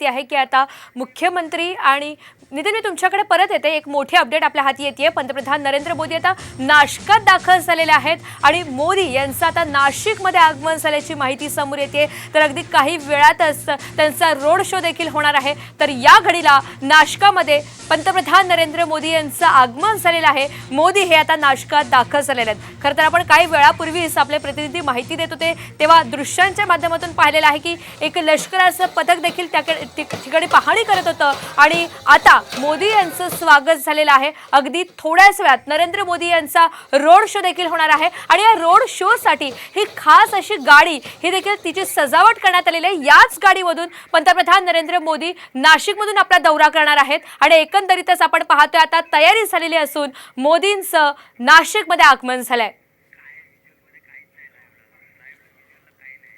ती आहे की आता मुख्यमंत्री आणि नितीन मी तुमच्याकडे परत येते. एक मोठी अपडेट आपल्या हाती येते पंतप्रधान नरेंद्र मोदी आता नाशकात दाखल झालेले आहेत आणि मोदी यांचं आता नाशिकमध्ये आगमन झाल्याची माहिती समोर येते तर अगदी काही वेळातच त्यांचा रोड शो देखील होणार आहे. तर या घडीला नाशकामध्ये पंतप्रधान नरेंद्र मोदी यांचं आगमन झालेलं आहे. मोदी हे आता नाशकात दाखल झालेले आहेत. खरं तर आपण काही वेळापूर्वीच आपले प्रतिनिधी माहिती देत होते. तेव्हा दृश्यांच्या माध्यमातून पाहिलेलं आहे की एक लष्कराचं पथक देखील त्याकडे ठिकाणी पाहणी करत होतं. आणि आता मोदी यांचं स्वागत झालेलं आहे. अगदी थोड्याच वेळात नरेंद्र मोदी यांचा रोड शो देखील होणार आहे. आणि या रोड शोसाठी ही खास अशी गाडी ही देखील तिची सजावट करण्यात आलेली आहे. याच गाडीमधून पंतप्रधान नरेंद्र मोदी नाशिकमधून आपला दौरा करणार आहेत. आणि एकंदरीतच आपण पाहतोय आता तयारी झालेली असून मोदींचं नाशिकमध्ये आगमन झालंय.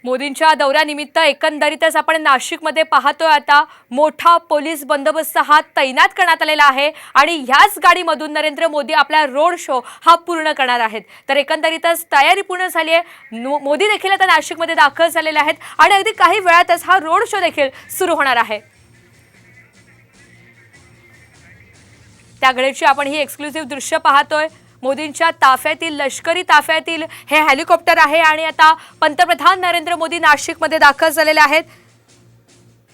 मोदींच्या दौऱ्यानिमित्त एकंदरीतच आपण नाशिकमध्ये पाहतोय आता मोठा पोलीस बंदोबस्त हा तैनात करण्यात आलेला आहे आणि ह्याच गाडीमधून नरेंद्र मोदी आपला रोड शो हा पूर्ण करणार आहेत. तर एकंदरीतच तयारी पूर्ण झाली आहे. नो- मोदी देखील आता नाशिकमध्ये दाखल झालेले आहेत आणि अगदी काही वेळातच हा रोड शो देखील सुरू होणार आहे. त्या घडीची आपण ही एक्सक्लुझिव्ह दृश्य पाहतोय. मोदींच्या ताफ्यातील लष्करी ताफ्यातील हे हेलिकॉप्टर आहे आणि आता पंतप्रधान नरेंद्र मोदी नाशिकमध्ये दाखल झालेले आहेत.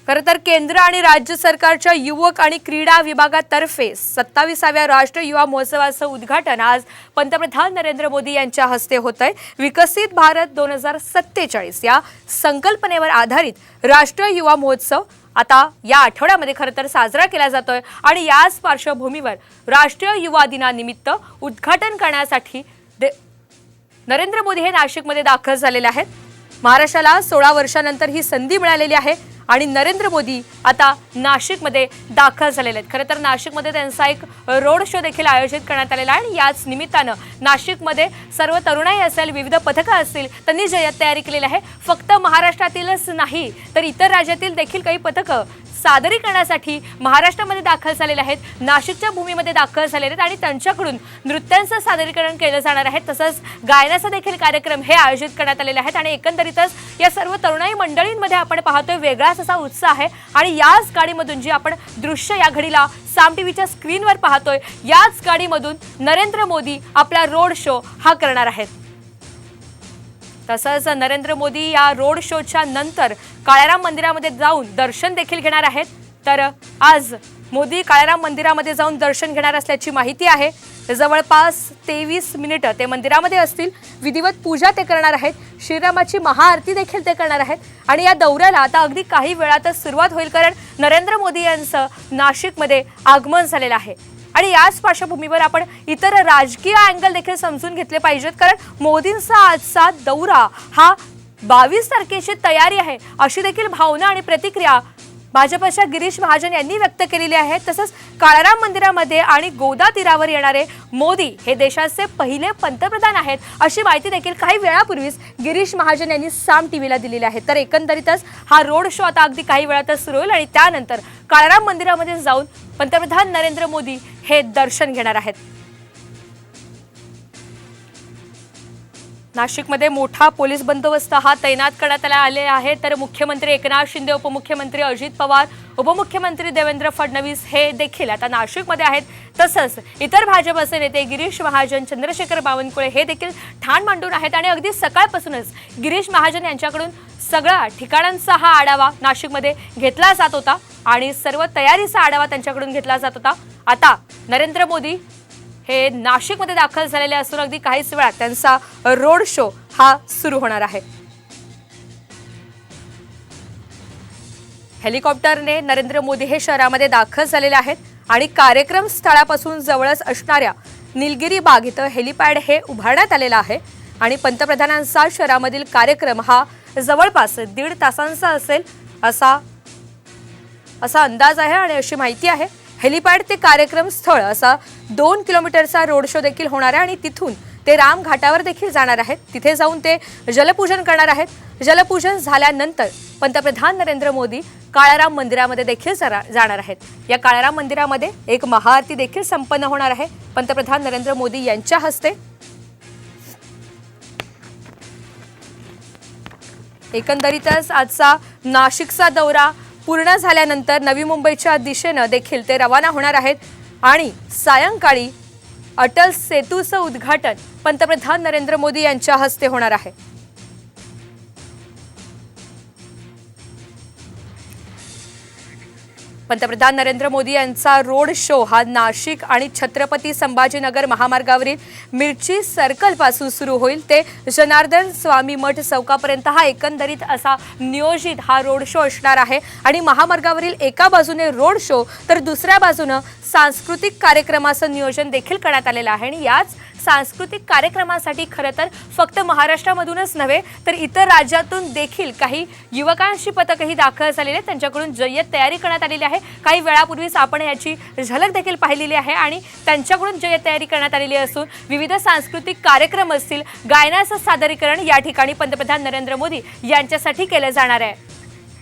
खरं तर केंद्र आणि राज्य सरकारच्या युवक आणि क्रीडा विभागातर्फे सत्तावीसाव्या राष्ट्रीय युवा महोत्सवाचं उद्घाटन आज पंतप्रधान नरेंद्र मोदी यांच्या हस्ते होत आहे विकसित भारत दोन हजार सत्तेचाळीस या संकल्पनेवर आधारित राष्ट्रीय युवा महोत्सव आता या आठवड्यामध्ये खरं तर साजरा केला जातोय आणि याच पार्श्वभूमीवर राष्ट्रीय युवा दिनानिमित्त उद्घाटन करण्यासाठी दे नरेंद्र मोदी हे नाशिकमध्ये दाखल झालेले आहेत. महाराष्ट्राला सोळा वर्षानंतर ही संधी मिळालेली आहे. आणि नरेंद्र मोदी आता नाशिकमध्ये दाखल झालेले आहेत. खरं तर नाशिकमध्ये त्यांचा एक रोड शो देखील आयोजित करण्यात आलेला आहे आणि याच निमित्तानं नाशिकमध्ये सर्व तरुणाई असेल विविध पथकं असतील त्यांनी जय्यत तयारी केलेली आहे. फक्त महाराष्ट्रातीलच नाही तर इतर राज्यातील देखील काही पथकं सादरीकरणासाठी महाराष्ट्रामध्ये दाखल झालेले आहेत नाशिकच्या भूमीमध्ये दाखल झालेले आहेत आणि त्यांच्याकडून नृत्यांचं सादरीकरण केलं जाणार आहे. तसंच गायनाचा देखील कार्यक्रम हे आयोजित करण्यात आलेले आहेत आणि एकंदरीतच या सर्व तरुणाई मंडळींमध्ये आपण पाहतोय वेगळाच असा उत्साह आहे. आणि याच गाडीमधून जी आपण दृश्य या घडीला साम टीव्हीच्या स्क्रीनवर पाहतोय याच गाडीमधून नरेंद्र मोदी आपला रोड शो हा करणार आहेत. तसंच नरेंद्र मोदी या रोड शोच्या नंतर काळाराम मंदिरामध्ये जाऊन दर्शन देखील घेणार आहेत. तर आज मोदी काळाराम मंदिरामध्ये जाऊन दर्शन घेणार असल्याची माहिती आहे. जवळपास तेवीस मिनिटं ते मंदिरामध्ये असतील. विधिवत पूजा ते करणार आहेत. श्रीरामाची महाआरती देखील ते करणार आहेत. आणि या दौऱ्याला आता अगदी काही वेळातच सुरुवात होईल कारण नरेंद्र मोदी यांचं नाशिकमध्ये आगमन झालेलं आहे. आणि याच पार्श्वभूमीवर आपण इतर राजकीय अँगल देखील समजून घेतले पाहिजेत. कारण मोदींचा आजचा दौरा हा बावीस तारखेची तयारी आहे. अशी देखील भावना आणि प्रतिक्रिया भाजपच्या गिरीश महाजन यांनी व्यक्त केलेली आहे. तसंच काळाराम मंदिरामध्ये आणि गोदा तीरावर येणारे मोदी हे देशाचे पहिले पंतप्रधान आहेत अशी माहिती देखील काही वेळापूर्वीच गिरीश महाजन यांनी साम टीव्हीला दिलेली आहे. तर एकंदरीतच हा रोड शो आता अगदी काही वेळातच सुरू होईल आणि त्यानंतर काळाराम मंदिरामध्ये जाऊन पंतप्रधान नरेंद्र मोदी हे दर्शन घेणार आहेत. नाशिकमध्ये मोठा पोलीस बंदोबस्त हा तैनात करण्यात आला आले आहे. तर मुख्यमंत्री एकनाथ शिंदे उपमुख्यमंत्री अजित पवार उपमुख्यमंत्री देवेंद्र फडणवीस हे देखील आता नाशिकमध्ये आहेत. तसंच इतर भाजपचे नेते गिरीश महाजन चंद्रशेखर बावनकुळे हे देखील ठाण मांडून आहेत आणि अगदी सकाळपासूनच गिरीश महाजन यांच्याकडून सगळा ठिकाणांचा हा आढावा नाशिकमध्ये घेतला जात होता आणि सर्व तयारीचा आढावा त्यांच्याकडून घेतला जात होता. आता नरेंद्र मोदी हे नाशिकमध्ये दाखल झालेले असून अगदी काहीच वेळात त्यांचा रोड शो हा सुरू होणार आहे. हेलिकॉप्टरने नरेंद्र मोदी हे शहरामध्ये दाखल झालेले आहेत आणि कार्यक्रम स्थळापासून जवळच असणाऱ्या निलगिरी बाग इथं हेलिपॅड हे उभारण्यात आलेलं आहे आणि पंतप्रधानांचा शहरामधील कार्यक्रम हा जवळपास दीड तासांचा असेल असा असा अंदाज आहे आणि अशी माहिती आहे. हेलिपॅड ते कार्यक्रम स्थळ असा दोन किलोमीटरचा रोड शो देखील होणार आहे आणि तिथून ते राम घाटावर देखील जाणार आहेत. तिथे जाऊन ते जलपूजन करणार आहेत. जलपूजन झाल्यानंतर पंतप्रधान नरेंद्र मोदी काळाराम मंदिरामध्ये देखील जरा- जाणार आहेत. या काळाराम मंदिरामध्ये एक महाआरती देखील संपन्न होणार आहे. पंतप्रधान नरेंद्र मोदी यांच्या हस्ते एकंदरीतच आजचा नाशिकचा दौरा पूर्ण झाल्यानंतर नवी मुंबईच्या दिशेनं देखील ते रवाना होणार आहेत. आणि सायंकाळी अटल सेतूचं उद्घाटन पंतप्रधान नरेंद्र मोदी यांच्या हस्ते होणार आहे. पंतप्रधान नरेंद्र मोदी यांचा रोड शो हा नाशिक आणि छत्रपती संभाजीनगर महामार्गावरील मिरची सर्कलपासून सुरू होईल. ते जनार्दन स्वामी मठ चौकापर्यंत हा एकंदरीत असा नियोजित हा रोड शो असणार आहे. आणि महामार्गावरील एका बाजूने रोड शो तर दुसऱ्या बाजूनं सांस्कृतिक कार्यक्रमाचं नियोजन देखील करण्यात आलेलं आहे. आणि याच सांस्कृतिक कार्यक्रमासाठी खरं तर फक्त महाराष्ट्रामधूनच नव्हे तर इतर राज्यातून देखील काही युवकांशी पथकही दाखल झालेले आहेत. त्यांच्याकडून जय्यत तयारी करण्यात आलेली आहे. काही वेळापूर्वीच आपण याची झलक देखील पाहिलेली आहे आणि त्यांच्याकडून जय्यत तयारी करण्यात आलेली असून विविध सांस्कृतिक कार्यक्रम असतील. गायनाचं सादरीकरण या ठिकाणी पंतप्रधान नरेंद्र मोदी यांच्यासाठी केलं जाणार आहे.